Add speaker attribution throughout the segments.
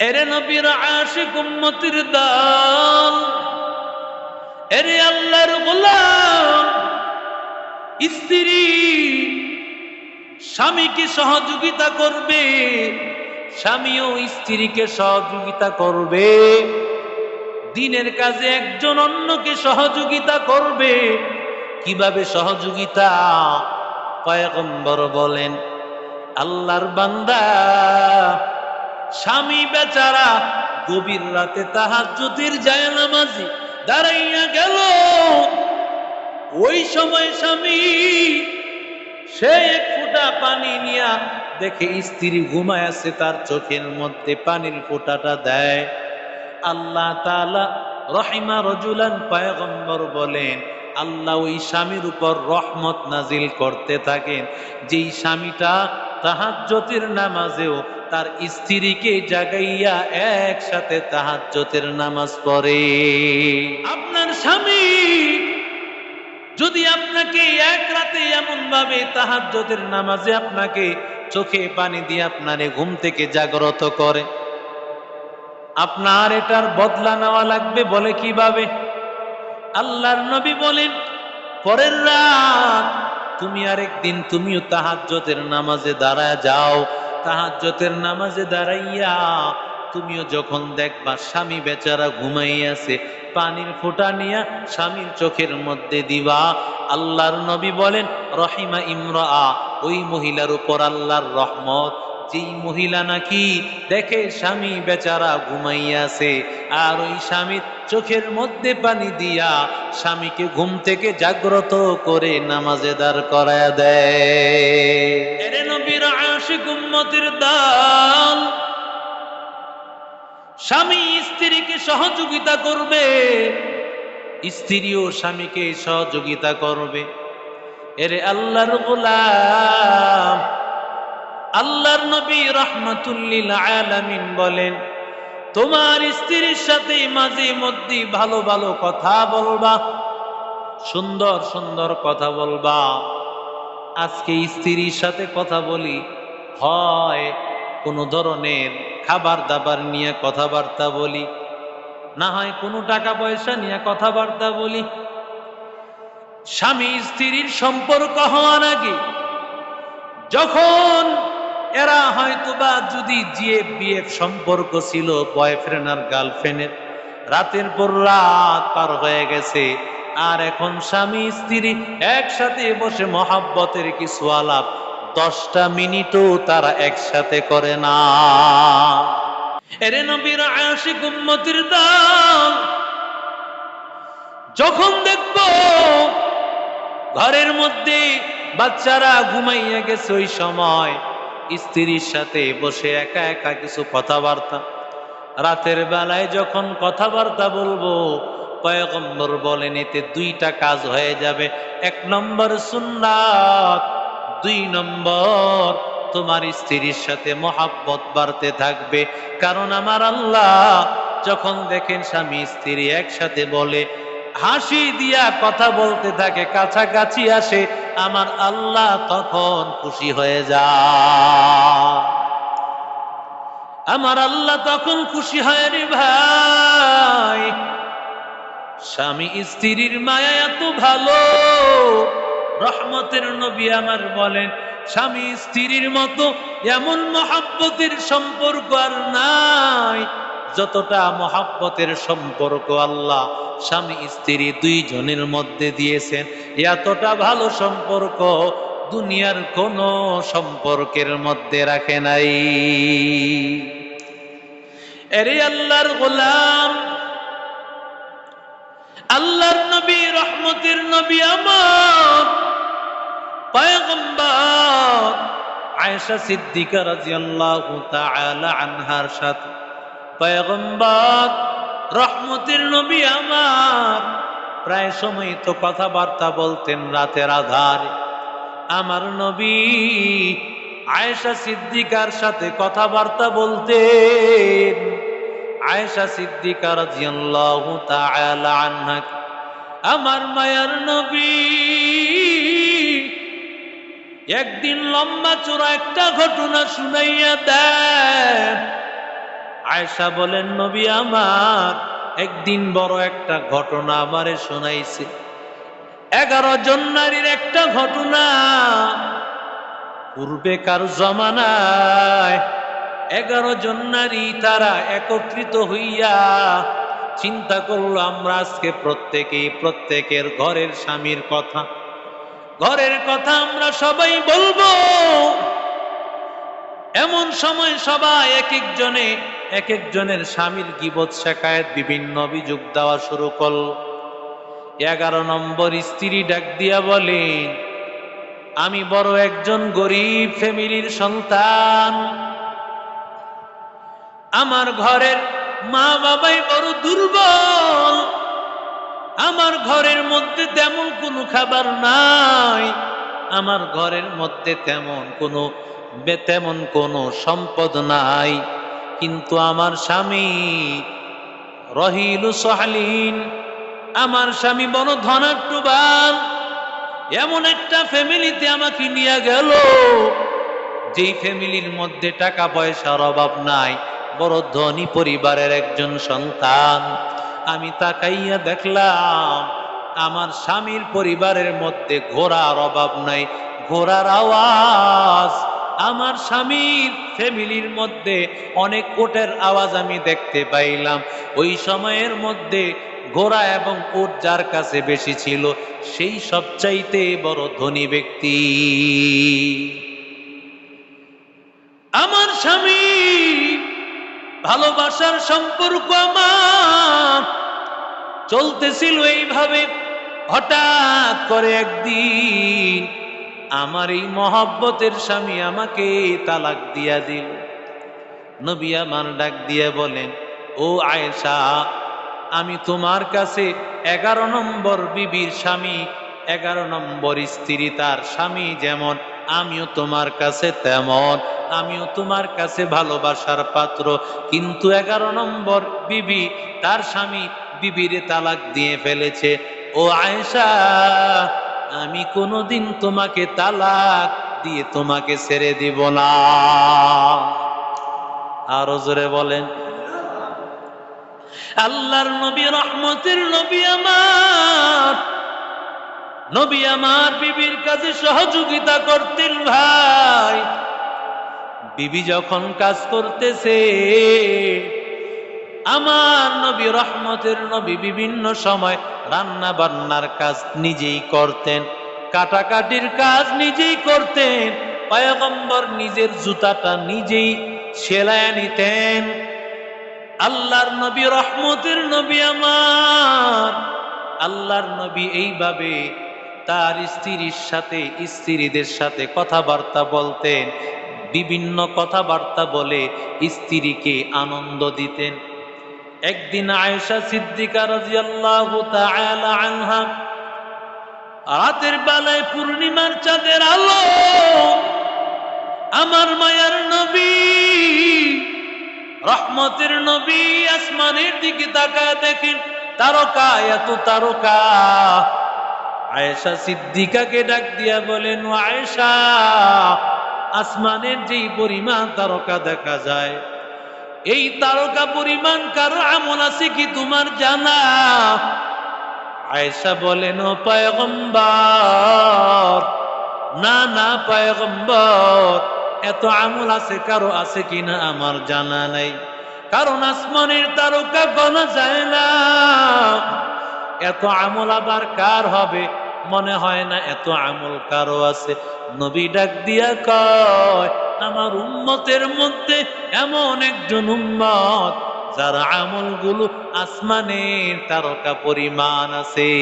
Speaker 1: এরে নবীর আশিক উম্মতির দল এরে আল্লাহর গোলাম, স্ত্রী, স্বামীকে সহযোগিতা করবে, স্বামীও স্ত্রীকে সহযোগিতা করবে। দিনের কাজে একজন অন্যকে সহযোগিতা করবে। কীভাবে সহযোগিতা? পয়গম্বর বলেন, আল্লাহর বান্দা স্বামী বেচারা গভীর রাতে তাহার জ্যোতির যায় নামাজি দাঁড়াইয়া গেল। ওই সময় স্বামী, সে এক ফুটা পানি নিয়া দেখে স্ত্রী ঘুমায় আছে, তার চোখের মধ্যে পানির ফোঁটাটা দেয়। আল্লাহ তাআলা রহিমা রজুলান পায়গম্বর বলেন, আল্লাহ ওই স্বামীর উপর রহমত নাজিল করতে থাকেন। যেই স্বামীটা তাহাজ্জতের নামাজেও তার স্ত্রীকে জাগাইয়া একসাথে তাহাজ্জতের নামাজ পড়ে। আপনার স্বামী যদি আপনাকে এক রাতে এমন ভাবে তাহাজ্জতের নামাজে আপনাকে চোখে পানি দিয়ে আপনারে ঘুম থেকে জাগ্রত করে, আপনার এটার বদলা নেওয়া লাগবে বলে কীভাবে? আল্লাহর নবী বলেন, পরের রাত তুমি আরেকদিন তুমিও তাহাজ্জতের নামাজে দাঁড়ায় যাও। তাহাজ্জতের নামাজে দাঁড়াইয়া তুমিও যখন দেখবা স্বামী বেচারা ঘুমাইয়াছে পানির ফোঁটা নিয়া স্বামীর চোখের মধ্যে দিবা। আল্লাহর নবী বলেন, রহিমা ইমরা ওই মহিলার উপর আল্লাহর রহমত। যেই মহিলা নাকি দেখে স্বামী বেচারা ঘুমাইয়াছে আর ওই স্বামীর চোখের মধ্যে পানি দিয়া স্বামীকে ঘুম থেকে জাগ্রত করে নামাজে দাঁড় করায় দেয়। নবীর আশিক উম্মতির দল। স্বামী স্ত্রীকে সহযোগিতা করবে স্ত্রীও স্বামীকে সহযোগিতা করবে। আল্লাহর গোলাম, আল্লাহর নবী আলামিন বলেন, তোমার স্ত্রীর সাথে মাঝে মধ্যে ভালো ভালো কথা বলবা, সুন্দর সুন্দর কথা বলবা। আজকে স্ত্রীর সাথে কথা বলি, হয় কোনো ধরনের খাবার দাবার নিয়ে কথাবার্তা বলি, না হয় কোনো টাকা পয়সা নিয়ে কথাবার্তা বলি। স্বামী স্ত্রীর সম্পর্ক হওয়ার আগে যখন এরা হয়তো বা যদি জিএফ, বিএফ সম্পর্ক ছিল, বয়ফ্রেন্ড আর গার্লফ্রেন্ডের, রাতের পর রাত পার হয়ে গেছে আর এখন স্বামী স্ত্রী একসাথে বসে মহাব্বতের কিছু আলাপ। দশটা মিনিটও তারা একসাথে করে না। এরে নবীর আশিক উম্মতির দল যখন দেখব ঘরের মধ্যে বাচ্চারা ঘুমাইয়া গেছে ওই সময়, স্ত্রীর সাথে বসে একা একা কিছু কথাবার্তা। রাতের বেলায় যখন কথাবার্তা বলব পয়গম্বর বলেন, এতে দুইটা কাজ হয়ে যাবে। এক নম্বর সুন্নাত, দুই নম্বর তোমার স্ত্রীর সাথে মহাব্বত বাড়তে থাকবে। কারণ আমার আল্লাহ যখন দেখেন স্বামী, স্ত্রী একসাথে বলে, হাসি দিয়া কথা বলতে থাকে, কাছাকাছি আসে, আমার আল্লাহ তখন খুশি হয়ে যায়। আমার আল্লাহ তখন খুশি হয় রে ভাই। স্বামী স্ত্রীর মায়া এত ভালো। রহমতের নবী আমার বলেন, স্বামী স্ত্রীর মতো এমন মহাব্বতের সম্পর্ক আর নাই, যতটা মহাব্বতের সম্পর্ক আল্লাহ স্বামী স্ত্রী দুইজনের মধ্যে দিয়েছেন। এতটা ভালো সম্পর্ক দুনিয়ার কোন সম্পর্কের মধ্যে রাখে নাই। এরে আল্লাহর গোলাম আল্লাহর নবী, রহমতের নবী আমার। পয়গম্বর আয়েশা সিদ্দিকা রাদিয়াল্লাহু তাআলা আনহার সাথে। পয়গম্বর রহমতের নবী আমার। প্রায় সময় তো কথাবার্তা বলতেন রাতের আধারে। আমার নবী আয়েশা সিদ্দিকার সাথে কথাবার্তা বলতেন। আয়েশা সিদ্দিকা রাদিয়াল্লাহু তাআলা আনহা আমার মায়ার নবী। একদিন লম্বা চূড়া একটা ঘটনা শুনাইয়া দেয় আয়েশা বলেন, নবী আমার, একদিন বড় একটা ঘটনা আমারে শোনাইছে। এগারো জন নারীর একটা ঘটনা। পূর্বেকার জমানায় এগারো জন নারী তারা একত্রিত হইয়া চিন্তা করল, আমরা আজকে প্রত্যেকেই প্রত্যেকের ঘরের স্বামীর কথা। ঘরের কথা আমরা সবাই বলব। এমন সময় সবাই এক একজনে, এক একজনের স্বামীর গিবত শেখায়, বিভিন্ন অভিযোগ দেওয়া শুরু করল। এগারো নম্বর স্ত্রী ডাক দিয়া বলেন আমি বড় একজন গরিব ফ্যামিলির সন্তান। আমার ঘরের মা বাবাই বড় দুর্বল। আমার ঘরের মধ্যে তেমন কোনো খাবার নাই। আমার ঘরের মধ্যে তেমন কোনো তেমন কোনো সম্পদ নাই। কিন্তু আমার স্বামী রহিলু সহালিন। আমার স্বামী বড় ধনাট্যবান এমন একটা ফ্যামিলিতে আমাকে নিয়ে গেল। যেই ফ্যামিলির মধ্যে টাকা পয়সার অভাব নাই। বড় ধনী পরিবারের একজন সন্তান। আমি তাকাইয়া দেখলাম, আমার স্বামীর পরিবারের মধ্যে ঘোড়ার অভাব নাই। ঘোড়ার আওয়াজ, আমার স্বামীর ফ্যামিলির মধ্যে অনেক কোটের আওয়াজ আমি দেখতে পাইলাম। ওই সময়ের মধ্যে ঘোড়া এবং উট যার কাছে বেশি ছিল, সেই সবচাইতে বড় ধনী ব্যক্তি। আমার স্বামী ভালোবাসার সম্পর্ক আমার। চলতেছিল এইভাবে, হঠাৎ করে একদিন আমার এই মহব্বতের স্বামী আমাকে তালাক দিয়া দিল। নবী আমার ডাক দিয়ে বলেন, ও আয়েশা, আমি তোমার কাছে এগারো নম্বর বিবির স্বামী, এগারো নম্বর স্ত্রী, তার স্বামী যেমন আমিও তোমার কাছে তেমন, আমিও তোমার কাছে ভালোবাসার পাত্র। কিন্তু এগারো নম্বর বিবি, তার স্বামী বিবিরে তালাক দিয়ে ফেলেছে। ও আয়েশা, আমি কোনোদিন তোমাকে তালাক দিয়ে তোমাকে ছেড়ে দিব না। আরও জোরে বলেন। আল্লাহর নবী, রহমতের নবী আমার। নবী আমার বিবির কাছে সহযোগিতা করতেন ভাই। বিবি যখন কাজ করতেছে, আমার নবী রহমতের নবী বিভিন্ন সময় রান্না বান্নার কাজ নিজেই করতেন, কাটাকাটির কাজ নিজেই করতেন, পয়গম্বর নিজের জুতাটা নিজেই সেলায় নিতেন। আল্লাহর নবী, রহমতের নবী আমার, আল্লাহর নবী এইভাবে তার স্ত্রীর সাথে, স্ত্রীদের সাথে কথাবার্তা বলতেন, বিভিন্ন কথাবার্তা বলে স্ত্রীকে আনন্দ দিতেন। একদিন আয়েশা সিদ্দিকা রাদিয়াল্লাহু তাআলা আনহা রাতের বেলায় পূর্ণিমার চাঁদের আলো, আমার মায়ার নবী, রহমতের নবী আসমানের দিকে তাকায় দেখেন, তারকা, এত তারকা। আয়েশা সিদ্দিকাকে ডাক দিয়া বলেন, "ও আয়েশা, আসমানের যেই পরিমাণ তারকা দেখা যায়, এই তারকা পরিমাণ কারও আমল আছে কি তোমার জানা? আয়েশা বলেন পায়গম্বর, না না, পায়গম্বর, এত আমল আছে কারও আছে কিনা আমার জানা নাই। কারণ আসমানের তারকা গণা যায় না। এত আমল আবার কার হবে? মনে হয় না এত আমল কারও আছে। নবী ডাক দিয়া কয়, আমার উম্মতের মধ্যে এমন একজন উম্মত, যার আমলগুলো আসমানের তারকা পরিমাণ আছে।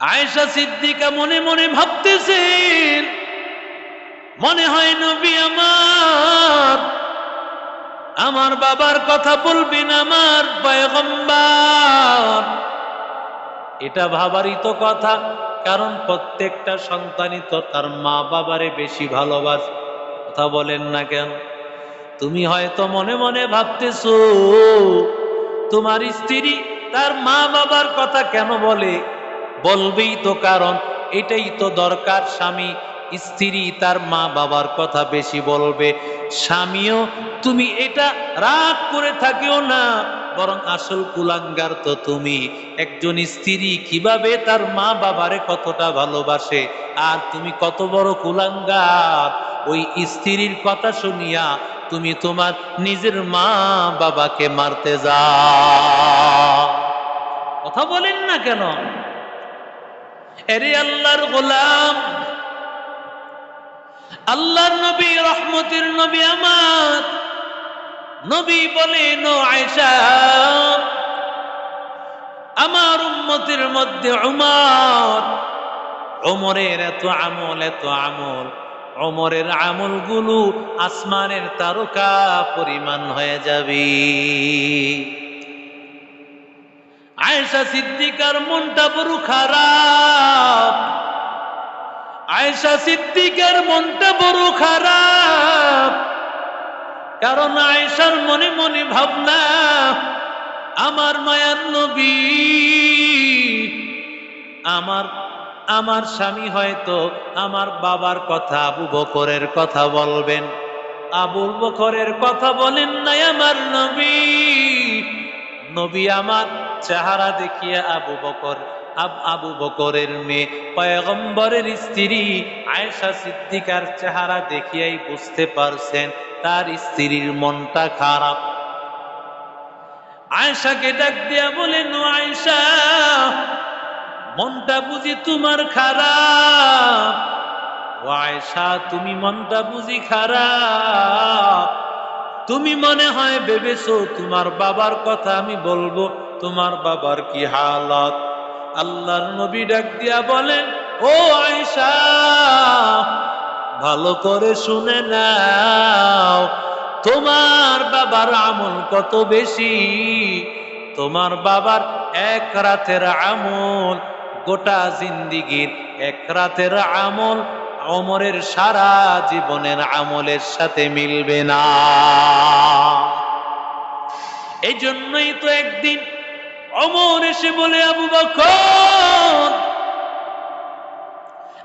Speaker 1: আয়েশা সিদ্দিকা মনে মনে ভাবতেছেন, মনে হয় নবী আমার আমার বাবার কথা বলবেন আমার পয়গম্বর। এটা ভাবারই তো কথা, কারণ প্রত্যেকটা সন্তানই তো তার মা বাবারে বেশি ভালোবাস। কথা বলেন না কেন? তুমি হয়তো মনে মনে ভাবতেছো, তোমার স্ত্রী তার মা বাবার কথা কেন বলে? বলবেই তো কারণ, এটাই তো দরকার স্বামী স্ত্রী তার মা বাবার কথা বেশি বলবে। স্বামীও, তুমি এটা রাগ করে থাকিও না, বরং আসল কুলাঙ্গার তো তুমি। একজন স্ত্রী কীভাবে তার মা বাবারে কতটা ভালোবাসে, আর তুমি কত বড় কুলাঙ্গার। ওই স্ত্রীর কথা শুনিয়া তুমি তোমার নিজের মা বাবাকে মারতে যাও। কথা বলেন না কেন? এরে আল্লাহর গোলাম আল্লাহর নবী, রহমতের নবী আমার। নবী আয়সা আমার উম্মতের মধ্যে উমর। ওমরের এত আমল এত আমল। ওমরের আমলগুলো আসমানের তারকা পরিমাণ হয়ে যাবে। আয়েশা সিদ্দিকার মনটা বড় খারাপ। আয়েশা সিদ্দিকার মনটা বড় খারাপ। কারণ আয়েশার মনে মনে ভাবনা, আমার মায়ার নবী, আমার আমার স্বামী হয়তো আমার বাবার কথা আবু বকরের কথা বলবেন। আবুল বকরের কথা বলেন নাই আমার নবী। নবী আমার চেহারা দেখিয়ে আবু বকর আব- আবু বকরের মেয়ে। পয়গম্বরের স্ত্রী আয়েশা সিদ্দিকার চেহারা দেখিয়াই বুঝতে পারছেন, তার স্ত্রীর মনটা খারাপ। আয়েশাকে ডাক দিয়া বলেন "ও আয়েশা, মনটা বুঝি তোমার খারাপ। ও আয়েশা, তুমি মনটা বুঝি খারাপ। তুমি মনে হয় ভেবেছো তোমার বাবার কথা আমি বলব, তোমার বাবার কি হালত? আল্লাহর নবী ডাক দিয়া বলেন ও আয়েশা, ভালো করে শুনে নাও, তোমার বাবার আমল কত বেশি? তোমার বাবার এক রাতের আমল, গোটা জিন্দিগির এক রাতের আমল, অমরের সারা জীবনের আমলের সাথে মিলবে না। এই জন্যই তো একদিন অমর এসে বলে, আবু বকর,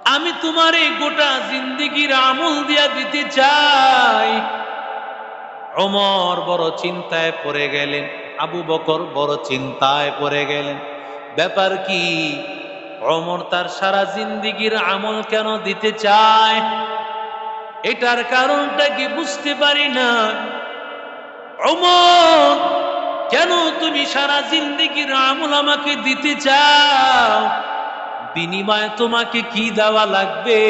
Speaker 1: আমি তোমার এই গোটা জিন্দিগির আমল দিয়া দিতে চাই। অমর বড় চিন্তায় পড়ে গেলেন, আবু বকর বড় চিন্তায় পড়ে গেলেন। ব্যাপার কি, অমর তার সারা জিন্দিগির আমল কেন দিতে চায়? এটার কারণটা কি বুঝতে পারি না। অমর কেন তুমি সারা জিন্দিগির আমল আমাকে দিতে চাও? বিনিময়ে তোমাকে কি দেওয়া লাগবে?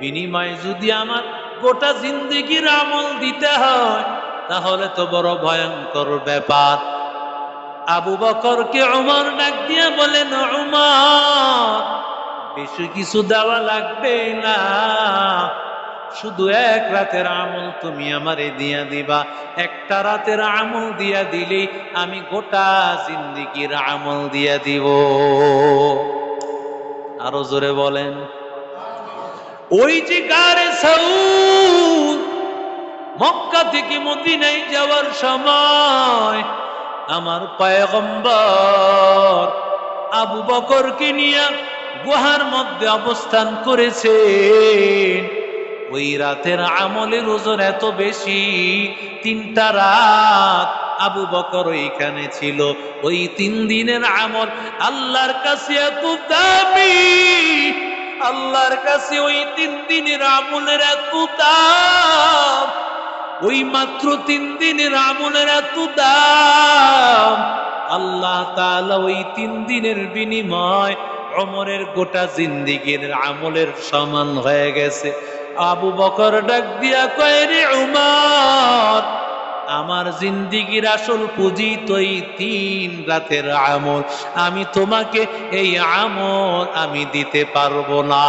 Speaker 1: বিনিময়ে যদি আমার গোটা জিন্দিগির আমল দিতে হয়, তাহলে তো বড় ভয়ঙ্কর ব্যাপার। আবু বকরকে অমর ডাক দিয়ে বলেন অমর বেশি কিছু দেওয়া লাগবে না। শুধু এক রাতের আমল তুমি আমারে দিয়া দিবা। একটা রাতের আমল দিয়া দিলে আমি গোটা জিন্দিগির আমল দিয়া দিব। আরও জোরে বলেন। ওই যে গারে সাউদ মক্কা থেকে মদিনায় যাওয়ার সময় আমার পায়গম্বর আবু বকরকে নিয়ে গুহার মধ্যে অবস্থান করেছে ওই রাতের আমলের ওজন এত বেশি, তিনটা রাত আবু বকর ওইখানে ছিল। ওই তিন দিনের আমল আল্লাহর কাছে এত দামি, আল্লাহর কাছে ওই তিন দিনের আমলের এত দাম, ওই মাত্র তিন দিনের আমলের এত দাম। আল্লাহ তাআলা ওই তিন দিনের বিনিময় অমরের গোটা জিন্দিগির আমলের সমান হয়ে গেছে। আবু বকর ডাক দিয়া কয় উমার উমর, আমার জিন্দিগির আসল পুঁজি তৈ তিন রাতের আমল। আমি তোমাকে এই আমল আমি দিতে পারব না।